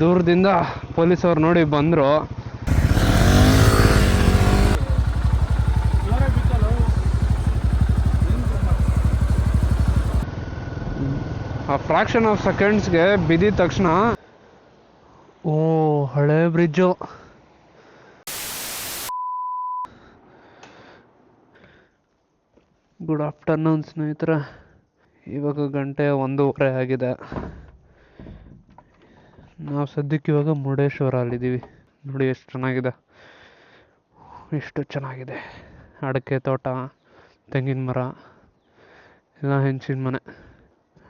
ದೂರದಿಂದ ಪೊಲೀಸವ್ರು ನೋಡಿ ಬಂದರು. ಆ ಫ್ರಾಕ್ಷನ್ ಆಫ್ ಸೆಕೆಂಡ್ಸ್ಗೆ ಬಿದ್ದಿದ ತಕ್ಷಣ ಓ, ಹಳೆ ಬ್ರಿಡ್ಜು ಗುಡ್ ಆಫ್ಟರ್ನೂನ್ ಸ್ನೇಹಿತರೆ. ಇವಾಗ ಗಂಟೆ ಒಂದೂವರೆ ಆಗಿದೆ. ನಾವು ಸದ್ಯಕ್ಕೆ ಇವಾಗ ಮುರುಡೇಶ್ವರ ಅಲ್ಲಿದ್ದೀವಿ ನೋಡಿ ಎಷ್ಟು ಚೆನ್ನಾಗಿದೆ. ಎಷ್ಟು ಚೆನ್ನಾಗಿದೆ. ಅಡಿಕೆ ತೋಟ, ತೆಂಗಿನ ಮರ, ಎಲ್ಲ ಹೆಂಚಿನ ಮನೆ.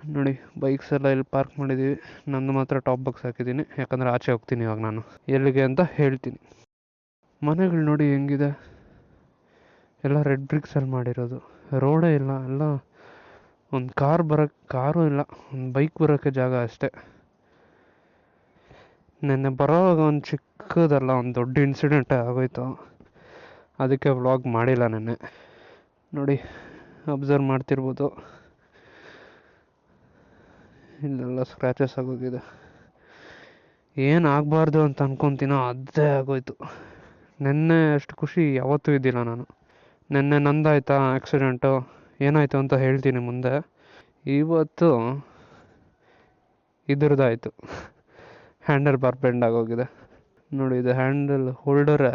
ನೋಡಿ ಬೈಕ್ಸ್ ಎಲ್ಲ ಇಲ್ಲಿ ಪಾರ್ಕ್ ಮಾಡಿದ್ದೀವಿ. ನಂದು ಮಾತ್ರ ಟಾಪ್ ಬಾಕ್ಸ್ ಹಾಕಿದ್ದೀನಿ. ಯಾಕಂದರೆ ಆಚೆ ಹೋಗ್ತೀನಿ ಇವಾಗ ನಾನು. ಎಲ್ಲಿಗೆ ಅಂತ ಹೇಳ್ತೀನಿ. ಮನೆಗಳು ನೋಡಿ ಹೆಂಗಿದೆ. ಎಲ್ಲ ರೆಡ್ ಬ್ರಿಕ್ಸಲ್ಲಿ ಮಾಡಿರೋದು. ರೋಡೇ ಇಲ್ಲ, ಎಲ್ಲ ಒಂದು ಕಾರ್ ಬರೋಕ್ಕೆ ಕಾರು ಇಲ್ಲ. ಒಂದು ಬೈಕ್ ಬರೋಕ್ಕೆ ಜಾಗ ಅಷ್ಟೇ. ನೆನ್ನೆ ಬರೋವಾಗ ಒಂದು ಚಿಕ್ಕದಲ್ಲ, ಒಂದು ದೊಡ್ಡ ಇನ್ಸಿಡೆಂಟ್ ಆಗೋಯ್ತು. ಅದಕ್ಕೆ ವ್ಲಾಗ್ ಮಾಡಿಲ್ಲ ನೆನ್ನೆ. ನೋಡಿ ಅಬ್ಸರ್ವ್ ಮಾಡ್ತಿರ್ಬೋದು. ಇಲ್ಲೆಲ್ಲ ಸ್ಕ್ರ್ಯಾಚಸ್ ಆಗೋಗಿದೆ. ಏನು ಆಗಬಾರ್ದು ಅಂತ ಅನ್ಕೊತೀನೋ ಅದೇ ಆಗೋಯ್ತು. ನೆನ್ನೆ ಅಷ್ಟು ಖುಷಿ ಯಾವತ್ತೂ ಇದ್ದಿಲ್ಲ ನಾನು. ನೆನ್ನೆ ನಂದಾಯ್ತಾ ಆಕ್ಸಿಡೆಂಟು ಏನಾಯಿತು ಅಂತ ಹೇಳ್ತೀನಿ ಮುಂದೆ. ಇವತ್ತು ಇದ್ರದ್ದಾಯಿತು. ಹ್ಯಾಂಡಲ್ ಬಾರ್ ಬೆಂಡ್ ಆಗೋಗಿದೆ. ನೋಡಿ ಇದು ಹ್ಯಾಂಡಲ್ ಹೋಲ್ಡರ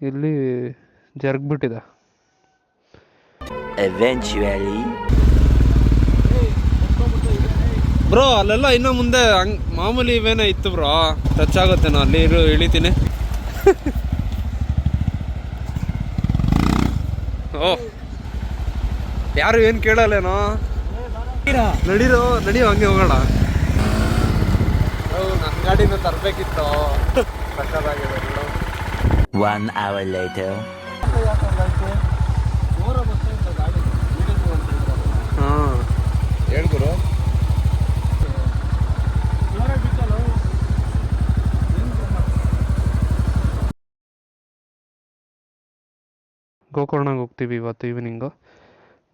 ಇಲ್ಲಿ ಜರ್ಗ್ಬಿಟ್ಟಿದೆ. ಎವೆಂಚುಯಲಿ ಬ್ರೋ ಅಲ್ಲೆಲ್ಲ ಇನ್ನೂ ಮುಂದೆ ಹಂಗ್ ಮಾಮೂಲಿ ಇವೇನೇ ಇತ್ತು ಬ್ರೋ? ಟಚ್ ಆಗುತ್ತೆ ಆಗುತ್ತೇನೋ ಅಲ್ಲಿ ಇರು ಇಳಿತೀನಿ. ಓ ಯಾರು ಏನು ಕೇಳಲ್ಲೇನೋ? ನಡೀರೋ ನಡಿಯೋ ಹಂಗೆ ಹೋಗೋಣ. ಗಾಡಿನ ತರಬೇಕಿತ್ತು. ನೋಡು. One hour later. ಹಾಂ ಹೇಳ್ಗುರು ಗೋಕರ್ಣಗೆ ಹೋಗ್ತೀವಿ ಇವತ್ತು ಈವ್ನಿಂಗು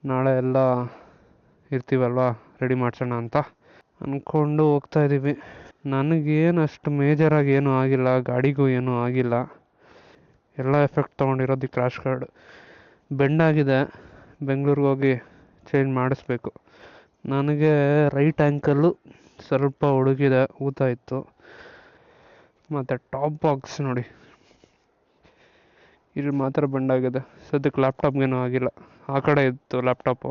ನಾಳೆ ಎಲ್ಲ ಇರ್ತೀವಲ್ವಾ? ರೆಡಿ ಮಾಡ್ಸೋಣ ಅಂತ. ಅಂದ್ಕೊಂಡು ಹೋಗ್ತಾ ಇದ್ದೀವಿ ನನಗೇನು ಅಷ್ಟು ಮೇಜರಾಗಿ ಏನೂ ಆಗಿಲ್ಲ, ಗಾಡಿಗೂ ಏನೂ ಆಗಿಲ್ಲ. ಎಲ್ಲ ಎಫೆಕ್ಟ್ ತೊಗೊಂಡಿರೋದು ಕ್ರಾಶ್ ಕಾರ್ಡ್ ಬೆಂಡಾಗಿದೆ ಬೆಂಗಳೂರಿಗೆ ಹೋಗಿ ಚೇಂಜ್ ಮಾಡಿಸ್ಬೇಕು. ನನಗೆ ರೈಟ್ ಆ್ಯಂಕಲ್ಲು ಸ್ವಲ್ಪ ಹುಡುಗಿದೆ ಊತ ಇತ್ತು. ಮತ್ತು ಟಾಪ್ ಬಾಕ್ಸ್ ನೋಡಿ. ಇಲ್ಲಿ ಮಾತ್ರ ಬೆಂಡಾಗಿದೆ ಸದ್ಯಕ್ಕೆ ಲ್ಯಾಪ್ಟಾಪ್ಗೇನೂ ಆಗಿಲ್ಲ. ಆ ಕಡೆ ಇತ್ತು laptop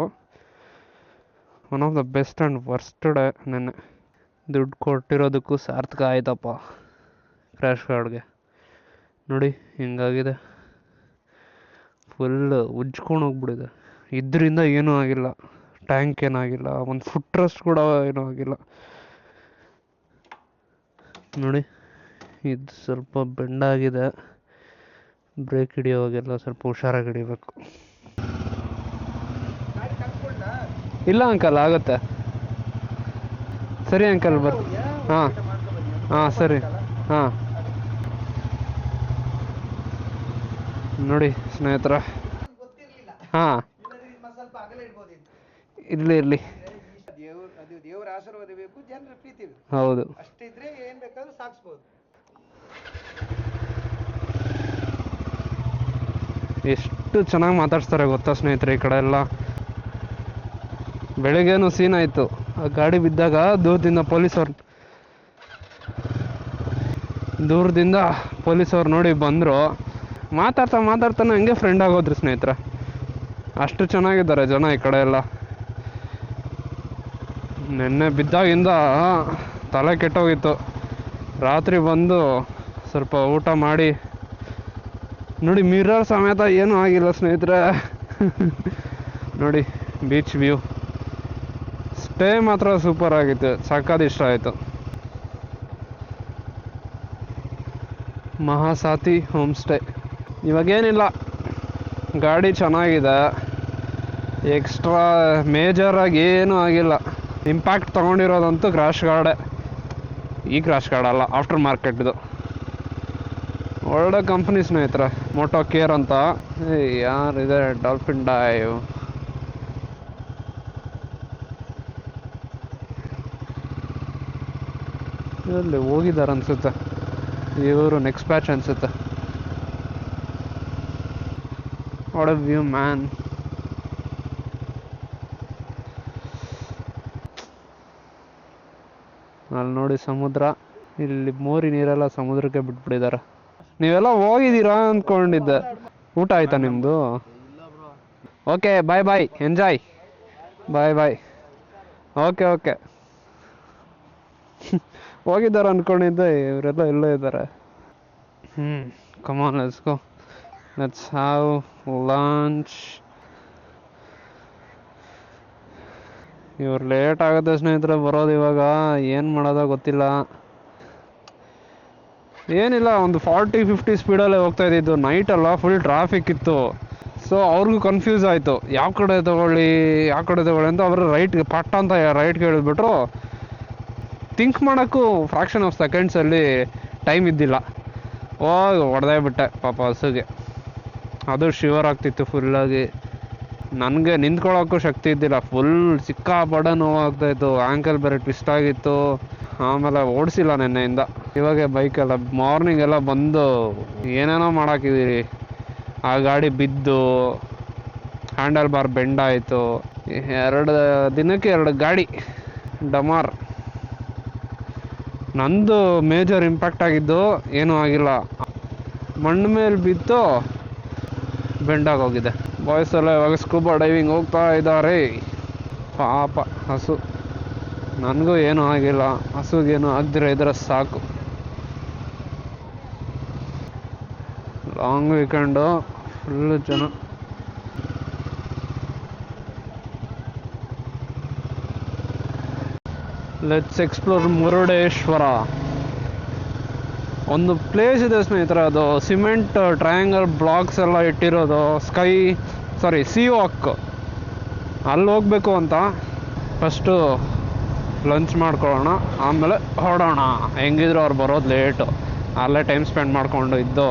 one of the best and worst day ನೆನ್ನೆ. ದುಡ್ಡು ಕೊಟ್ಟಿರೋದಕ್ಕೂ ಸಾರ್ಥಕ ಆಯ್ತಪ್ಪ ಕ್ರ್ಯಾಶ್ ಕಾರ್ಡ್ಗೆ ನೋಡಿ, ಹಿಂಗಾಗಿದೆ. ಫುಲ್ ಉಜ್ಕೊಂಡು ಹೋಗ್ಬಿಟ್ಟಿದೆ. ಇದರಿಂದ ಏನೂ ಆಗಿಲ್ಲ. ಟ್ಯಾಂಕ್ ಏನಾಗಿಲ್ಲ ಒಂದು ಫುಟ್ ರೆಸ್ಟ್ ಕೂಡ ಏನೂ ಆಗಿಲ್ಲ. ನೋಡಿ, ಇದು ಸ್ವಲ್ಪ ಬೆಂಡಾಗಿದೆ ಬ್ರೇಕ್ ಹಿಡಿಯೋವಾಗೆಲ್ಲ ಸ್ವಲ್ಪ ಹುಷಾರಾಗಿ ಹಿಡಿಬೇಕು. ಇಲ್ಲ ಅಂಕಲ್, ಆಗುತ್ತೆ. ಸರಿ ಅಂಕಲ್ ಬರ್, ಹಾಂ ಹಾಂ, ಸರಿ, ಹಾಂ. ನೋಡಿ ಸ್ನೇಹಿತರ. ಹಾಂ. ಇರಲಿ ಇರಲಿ. ಹೌದು. ಎಷ್ಟು ಚೆನ್ನಾಗಿ ಮಾತಾಡ್ಸ್ತಾರೆ ಗೊತ್ತಾ ಸ್ನೇಹಿತರೆ ಈ ಕಡೆ ಎಲ್ಲ. ಬೆಳಿಗ್ಗೆನೂ ಸೀನ್ ಆಯಿತು. ಆ ಗಾಡಿ ಬಿದ್ದಾಗ ದೂರದಿಂದ ಪೊಲೀಸವ್ರು ದೂರದಿಂದ ಪೊಲೀಸವ್ರು ನೋಡಿ ಬಂದರು. ಮಾತಾಡ್ತಾ ಮಾತಾಡ್ತಾನೆ ಹಂಗೆ ಫ್ರೆಂಡ್ ಆಗೋದ್ರಿ ಸ್ನೇಹಿತರೆ. ಅಷ್ಟು ಚೆನ್ನಾಗಿದ್ದಾರೆ ಜನ ಈ ಕಡೆ ಎಲ್ಲ. ನಿನ್ನೆ ಬಿದ್ದಾಗಿಂದ ತಲೆ ಕೆಟ್ಟೋಗಿತ್ತು. ರಾತ್ರಿ ಬಂದು ಸ್ವಲ್ಪ ಊಟ ಮಾಡಿ ನೋಡಿ ಮಿರರ್ ಸಮೇತ ಏನೂ ಆಗಿಲ್ಲ ಸ್ನೇಹಿತರೆ. ನೋಡಿ ಬೀಚ್ ವ್ಯೂ ಸ್ಟೇ ಮಾತ್ರ ಸೂಪರ್ ಆಗಿತ್ತು. ಸಾಕಾದ ಇಷ್ಟ ಆಯಿತು. ಮಹಾಸಾತಿ ಹೋಮ್ ಸ್ಟೇ ಇವಾಗೇನಿಲ್ಲ. ಗಾಡಿ ಚೆನ್ನಾಗಿದೆ. ಎಕ್ಸ್ಟ್ರಾ ಮೇಜರಾಗಿ ಏನೂ ಆಗಿಲ್ಲ. ಇಂಪ್ಯಾಕ್ಟ್ ತೊಗೊಂಡಿರೋದಂತೂ ಕ್ರಾಶ್ ಗಾರ್ಡೆ ಈ ಕ್ರಾಶ್ ಗಾರ್ಡ್ ಅಲ್ಲ ಆಫ್ಟರ್ ಮಾರ್ಕೆಟ್ದು ಒಳ್ಳೆ ಕಂಪ್ನಿ ಸ್ನೇಹಿತರೆ ಮೋಟೋ ಕೇರ್ ಅಂತ. ಯಾರಿದೆ? ಡಾಲ್ಫಿನ್ ಡೈವ್ ಇಲ್ಲಿ ಹೋಗಿದ್ದಾರೆ ಅನ್ಸುತ್ತೆ. ಇವರು ನೆಕ್ಸ್ಟ್ ಬ್ಯಾಚ್ ಅನ್ಸುತ್ತೆ. ವಾಟ್ ಅ ವ್ಯೂ ಮ್ಯಾನ್ ಅಲ್ಲಿ ನೋಡಿ ಸಮುದ್ರ. ಇಲ್ಲಿ ಮೋರಿ ನೀರೆಲ್ಲ ಸಮುದ್ರಕ್ಕೆ ಬಿಟ್ಬಿಟ್ಟಿದ್ದಾರೆ. ನೀವೆಲ್ಲ ಹೋಗಿದ್ದೀರಾ ಅಂದ್ಕೊಂಡಿದ್ದೆ ಊಟ ಆಯ್ತಾ ನಿಮ್ಮದು okay bye bye enjoy bye bye okay okay ಹೋಗಿದ್ದಾರೆ ಅನ್ಕೊಂಡಿದ್ದೆ, ಇವರೆಲ್ಲ ಎಲ್ಲೋ ಇದ್ದಾರೆ. ಹ್ಞೂ come on let's go let's have lunch ಇವ್ರು ಲೇಟ್ ಆಗುತ್ತೆ ಸ್ನೇಹಿತರೆ, ಬರೋದು ಇವಾಗ. ಏನು ಮಾಡೋದ ಗೊತ್ತಿಲ್ಲ. ಏನಿಲ್ಲ, ಒಂದು ಫಾರ್ಟಿ ಫಿಫ್ಟಿ ಸ್ಪೀಡಲ್ಲೇ ಹೋಗ್ತಾ ಇದ್ದಿದ್ದು. ನೈಟ್ ಅಲ್ಲ ಫುಲ್ ಟ್ರಾಫಿಕ್ ಇತ್ತು. ಸೊ ಅವ್ರಿಗೂ ಕನ್ಫ್ಯೂಸ್ ಆಯಿತು. ಯಾವ ಕಡೆ ತಗೊಳ್ಳಿ, ಯಾವ ಕಡೆ ತಗೊಳ್ಳಿ ಅಂತ ಅವರು ರೈಟ್ ಪಟ್ಟ ಅಂತ ರೈಟ್ ಹೇಳಿದ್ಬಿಟ್ರು ಥಿಂಕ್ ಮಾಡೋಕ್ಕೂ ಫ್ರಾಕ್ಷನ್ ಆಫ್ ಸೆಕೆಂಡ್ಸಲ್ಲಿ ಟೈಮ್ ಇದ್ದಿಲ್ಲ. ಓ ಹೊಡೆದೇ ಬಿಟ್ಟೆ ಪಾಪ ಹಸುಗೆ. ಅದು ಶಿವರ್ ಆಗ್ತಿತ್ತು ಫುಲ್ಲಾಗಿ ನನಗೆ ನಿಂತ್ಕೊಳ್ಳೋಕ್ಕೂ ಶಕ್ತಿ ಇದ್ದಿಲ್ಲ. ಫುಲ್ ಸಿಕ್ಕಾಪಡೆ ನೋವಾಗ್ತಾಯಿತ್ತು ಆ್ಯಂಕಲ್ ಬೇರೆ ಟ್ವಿಸ್ಟ್ ಆಗಿತ್ತು. ಆಮೇಲೆ ಓಡಿಸಿಲ್ಲ ನೆನ್ನೆಯಿಂದ. ಇವಾಗ ಬೈಕೆಲ್ಲ ಮಾರ್ನಿಂಗ್ ಎಲ್ಲ ಬಂದು ಏನೇನೋ ಮಾಡಾಕಿದ್ದೀರಿ ಆ ಗಾಡಿ ಬಿದ್ದು ಹ್ಯಾಂಡಲ್ ಬಾರ್ ಬೆಂಡಾಯಿತು ಎರಡು ದಿನಕ್ಕೆ ಎರಡು ಗಾಡಿ. ಡಮಾರ್. ನಂದು ಮೇಜರ್ ಇಂಪ್ಯಾಕ್ಟ್ ಆಗಿದ್ದು ಏನೂ ಆಗಿಲ್ಲ. ಮಣ್ಣು ಮೇಲೆ ಬಿದ್ದು ಬೆಂಡಾಗಿ ಹೋಗಿದೆ. ಬಾಯ್ಸ್ ಎಲ್ಲ ಇವಾಗ ಸ್ಕೂಬಾ ಡೈವಿಂಗ್ ಹೋಗ್ತಾ ಇದ್ದಾರೆ. ಪಾಪ ಹಸು. ನನಗೂ ಏನೂ ಆಗಿಲ್ಲ. ಹಸುಗೇನು ಆಗದಿರೋ ಇದ್ರೆ ಸಾಕು. ಲಾಂಗ್ ವೀಕೆಂಡು ಫುಲ್ಲು ಜನ. ಲೆಟ್ಸ್ ಎಕ್ಸ್ಪ್ಲೋರ್ ಮುರುಡೇಶ್ವರ ಒಂದು ಪ್ಲೇಸ್ ಇದೆ ಸ್ನೇಹಿತರೆ, ಅದು ಸಿಮೆಂಟ್ ಟ್ರಯಾಂಗಲ್ ಬ್ಲಾಕ್ಸ್ ಎಲ್ಲ ಇಟ್ಟಿರೋದು ಸ್ಕೈ ಸಾರಿ ಸಿ ವಾಕ್ ಅಲ್ಲಿ ಹೋಗಬೇಕು ಅಂತ. ಫಸ್ಟು ಲಂಚ್ ಮಾಡ್ಕೊಳ್ಳೋಣ, ಆಮೇಲೆ ಹೊರಡೋಣ. ಹೆಂಗಿದ್ರು ಅವ್ರು ಬರೋದು ಲೇಟು ಅಲ್ಲೇ ಟೈಮ್ ಸ್ಪೆಂಡ್ ಮಾಡಿಕೊಂಡು ಇದ್ದು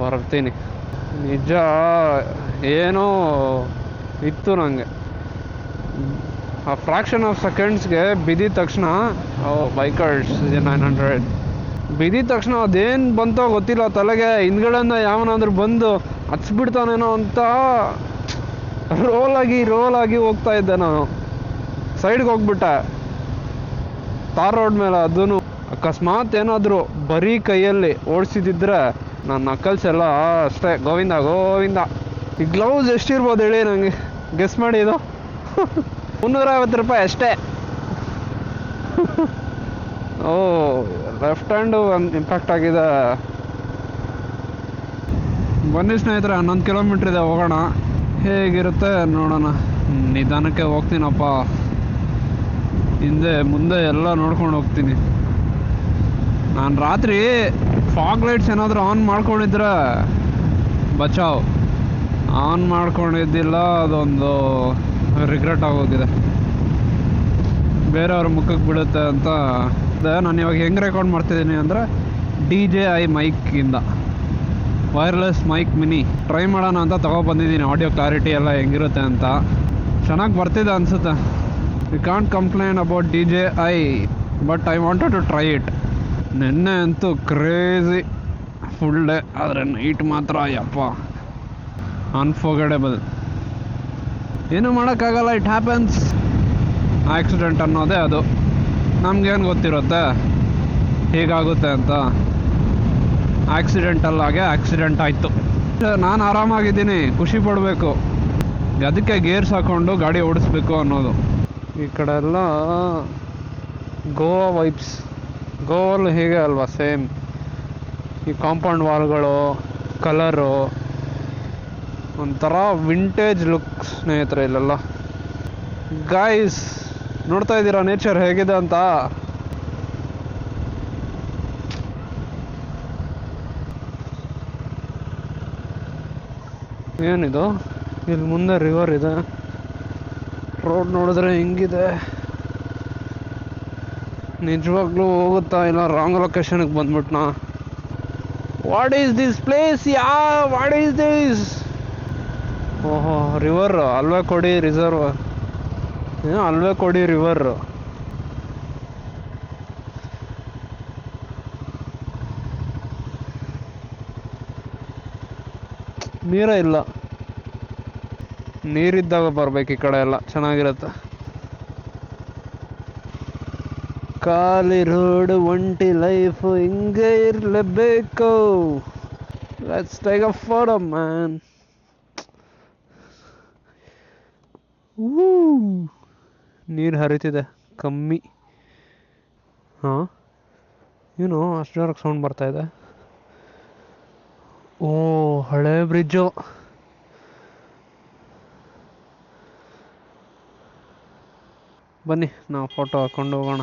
ಬರ್ತೀನಿ. ನಿಜ, ಏನೋ ಇತ್ತು ನನಗೆ ಆ ಫ್ರ್ಯಾಕ್ಷನ್ ಆಫ್ ಸೆಕೆಂಡ್ಸ್ಗೆ ಬಿದ್ದಿದ ತಕ್ಷಣ ಬೈಕರ್ಸ್ ನೈನ್ ಹಂಡ್ರೆಡ್ ಬಿದ್ದಿದ ತಕ್ಷಣ ಅದೇನು ಬಂತೋ ಗೊತ್ತಿಲ್ಲ, ತಲೆಗೆ ಹಿಂದ್ಗಡೆಯಿಂದ ಯಾವನಾದ್ರೂ ಬಂದು ಹಚ್ಬಿಡ್ತಾನೇನೋ ಅಂತ ರೋಲಾಗಿ ರೋಲಾಗಿ ಹೋಗ್ತಾ ಇದ್ದೆ ನಾನು. ಸೈಡ್ಗೆ ಹೋಗ್ಬಿಟ್ಟೆ. ತಾರ್ ರೋಡ್ ಮೇಲೆ ಅದೂ ಅಕಸ್ಮಾತ್ ಏನಾದರೂ ಬರೀ ಕೈಯಲ್ಲಿ ಓಡಿಸಿದಿದ್ರೆ ನನ್ನ ನಕಲ್ಸ್ ಎಲ್ಲ ಅಷ್ಟೇ. ಗೋವಿಂದ ಗೋವಿಂದ. ಈ ಗ್ಲೌಸ್ ಎಷ್ಟಿರ್ಬೋದು ಹೇಳಿ ನನಗೆ ಗೆಸ್ ಮಾಡಿ ಇದು. ಮುನ್ನೂರೈವತ್ತು ರೂಪಾಯಿ ಅಷ್ಟೇ. ಓ ಲೆಫ್ಟ್ ಹ್ಯಾಂಡು ಒಂದು ಇಂಪ್ಯಾಕ್ಟ್ ಆಗಿದೆ. ಬನ್ನಿ ಸ್ನೇಹಿತರೆ, ಹನ್ನೊಂದು ಕಿಲೋಮೀಟ್ರ್ ಇದೆ, ಹೋಗೋಣ. ಹೇಗಿರುತ್ತೆ ನೋಡೋಣ. ನಿಧಾನಕ್ಕೆ ಹೋಗ್ತೀನಪ್ಪ. ಹಿಂದೆ, ಮುಂದೆ ಎಲ್ಲ ನೋಡ್ಕೊಂಡು ಹೋಗ್ತೀನಿ. ನಾನು ರಾತ್ರಿ ಫಾಗ್ ಲೈಟ್ಸ್ ಏನಾದರೂ ಆನ್ ಮಾಡ್ಕೊಂಡಿದ್ರೆ ಬಚಾವ್. ಆನ್ ಮಾಡ್ಕೊಂಡಿದ್ದಿಲ್ಲ, ಅದೊಂದು ರಿಗ್ರೆಟ್ ಆಗೋಗಿದೆ. ಬೇರೆಯವ್ರ ಮುಖಕ್ಕೆ ಬೀಳುತ್ತೆ ಅಂತ ನಾನು ಇವಾಗ ಹೆಂಗೆ ರೆಕಾರ್ಡ್ ಮಾಡ್ತಿದ್ದೀನಿ ಅಂದರೆ ಡಿ ಜೆ ಐ ಮೈಕಿಂದ ವೈರ್ಲೆಸ್ ಮೈಕ್ ಮಿನಿ ಟ್ರೈ ಮಾಡೋಣ ಅಂತ ತಗೊಬಂದಿದ್ದೀನಿ ಆಡಿಯೋ ಕ್ಲಾರಿಟಿ ಎಲ್ಲ ಹೆಂಗಿರುತ್ತೆ ಅಂತ. ಚೆನ್ನಾಗಿ ಬರ್ತಿದೆ ಅನಿಸುತ್ತೆ. You can't complain about D J I but I wanted to try it ನಿನ್ನೆ ಅಂತೂ ಕ್ರೇಜಿ ಫುಲ್ ಡೇ ಆದರೆ ನೈಟ್ ಮಾತ್ರ, ಯಪ್ಪ. ಅನ್ಫೋರ್ಗೆಡಬಲ್ ಏನು ಮಾಡೋಕ್ಕಾಗಲ್ಲ ಇಟ್ ಹ್ಯಾಪನ್ಸ್ ಆಕ್ಸಿಡೆಂಟ್ ಅನ್ನೋದೇ ಅದು. ನಮಗೇನು ಗೊತ್ತಿರುತ್ತೆ? ಹೀಗಾಗುತ್ತೆ ಅಂತ. ಆಕ್ಸಿಡೆಂಟಲ್ಲಾಗೆ ಆಕ್ಸಿಡೆಂಟ್ ಆಯಿತು. ನಾನು ಆರಾಮಾಗಿದ್ದೀನಿ, ಖುಷಿ ಪಡಬೇಕು. ಅದಕ್ಕೆ ಗೇರ್ಸ್ ಹಾಕ್ಕೊಂಡು ಗಾಡಿ ಓಡಿಸ್ಬೇಕು ಅನ್ನೋದು. ಈ ಕಡೆ ಎಲ್ಲ ಗೋವಾ ವೈಪ್ಸ್ ಗೋವಲ್ಲೂ ಹೇಗೆ ಅಲ್ವಾ ಸೇಮ್ ಈ ಕಾಂಪೌಂಡ್ ವಾಲ್ಗಳು ಕಲರು ಒಂಥರ ವಿಂಟೇಜ್ ಲುಕ್ ಸ್ನೇಹಿತರೆ ಇಲ್ಲೆಲ್ಲ. ಗಾಯ್ಸ್ ನೋಡ್ತಾ ಇದ್ದೀರಾ ನೇಚರ್ ಹೇಗಿದೆ ಅಂತ? ಏನಿದು? ಇಲ್ಲಿ ಮುಂದೆ ರಿವರ್ ಇದೆ. ರೋಡ್ ನೋಡಿದ್ರೆ ಹಿಂಗಿದೆ. ನಿಜವಾಗ್ಲೂ ಹೋಗುತ್ತಾ ಇಲ್ಲ? ರಾಂಗ್ ಲೊಕೇಶನ್ಗೆ ಬಂದ್ಬಿಟ್ನಾ? What is this place ya what is this ಓಹೋ river Alvekodi reserve Alvekodi river ನೀರ ಇಲ್ಲ. ನೀರಿದ್ದಾಗ ಬರ್ಬೇಕು ಈ ಕಡೆ ಎಲ್ಲ. ಚೆನ್ನಾಗಿರುತ್ತೆ. ಖಾಲಿ ರೋಡ್ ಒಂಟಿ ಲೈಫ್ ಹಿಂಗೆ ಇರಲೇಬೇಕು. Let's take a photo man ನೀರು ಹರಿತಿದೆ, ಕಮ್ಮಿ. ಹಾಂ? ಏನು ಅಷ್ಟು ಜೋರಾಗಿ ಸೌಂಡ್ ಬರ್ತಾ ಇದೆ. ಓ, ಹಳೆ ಬ್ರಿಡ್ಜು ಬನ್ನಿ, ನಾವು ಫೋಟೋ ಹಾಕೊಂಡು ಹೋಗೋಣ.